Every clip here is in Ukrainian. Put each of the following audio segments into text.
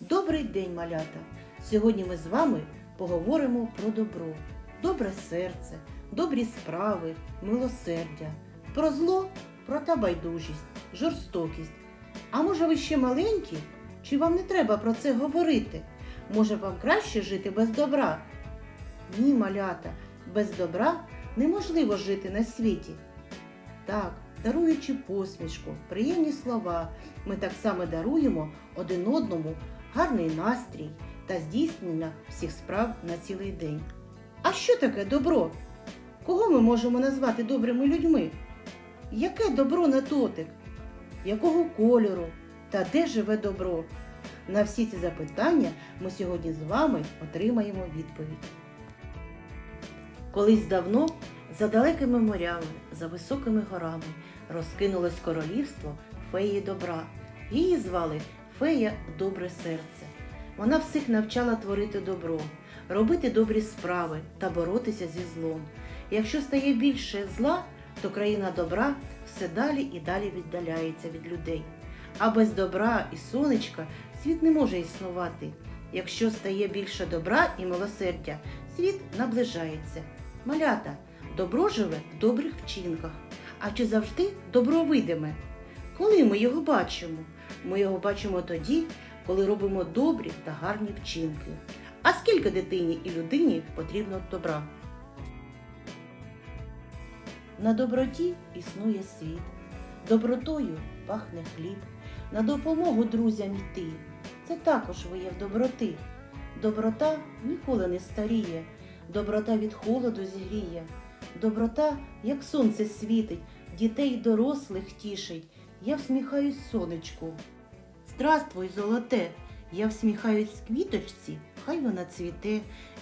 Добрий день, малята! Сьогодні ми з вами поговоримо про добро, добре серце, добрі справи, милосердя, про зло, про та байдужість, жорстокість. А може ви ще маленькі? Чи вам не треба про це говорити? Може вам краще жити без добра? Ні, малята, без добра неможливо жити на світі. Так, даруючи посмішку, приємні слова, ми так само даруємо один одному гарний настрій та здійснення всіх справ на цілий день. А що таке добро? Кого ми можемо назвати добрими людьми? Яке добро на дотик? Якого кольору? Та де живе добро? На всі ці запитання ми сьогодні з вами отримаємо відповідь. Колись давно, за далекими морями, за високими горами, розкинулось королівство феї добра. Її звали Фея Добре серце. Вона всіх навчала творити добро, робити добрі справи та боротися зі злом. Якщо стає більше зла, то країна добра все далі і далі віддаляється від людей. А без добра і сонечка світ не може існувати. Якщо стає більше добра і милосердя, світ наближається. Малята, добро живе в добрих вчинках. А чи завжди добро видиме? Коли ми його бачимо? Ми його бачимо тоді, коли робимо добрі та гарні вчинки. А скільки дитині і людині потрібно добра? На доброті існує світ, добротою пахне хліб, на допомогу друзям йти. Це також вияв доброти. Доброта ніколи не старіє, доброта від холоду зігріє. Доброта, як сонце світить, дітей дорослих тішить. Я всміхаюсь сонечку. Здравствуй, золоте! Я всміхаюсь квіточці, хай вона цвіте.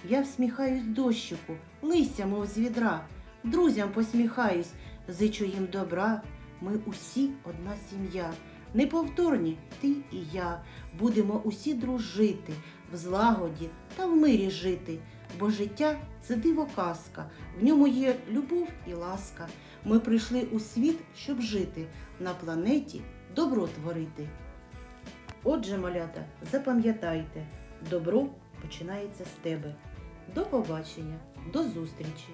Я всміхаюсь дощику, лися, мов з відра. Друзям посміхаюсь, зичу їм добра. Ми усі одна сім'я. Неповторні ти і я. Будемо усі дружити, в злагоді та в мирі жити. Бо життя це диво казка, в ньому є любов і ласка. Ми прийшли у світ, щоб жити, на планеті добро творити. Отже, малята, запам'ятайте, добро починається з тебе. До побачення, до зустрічі!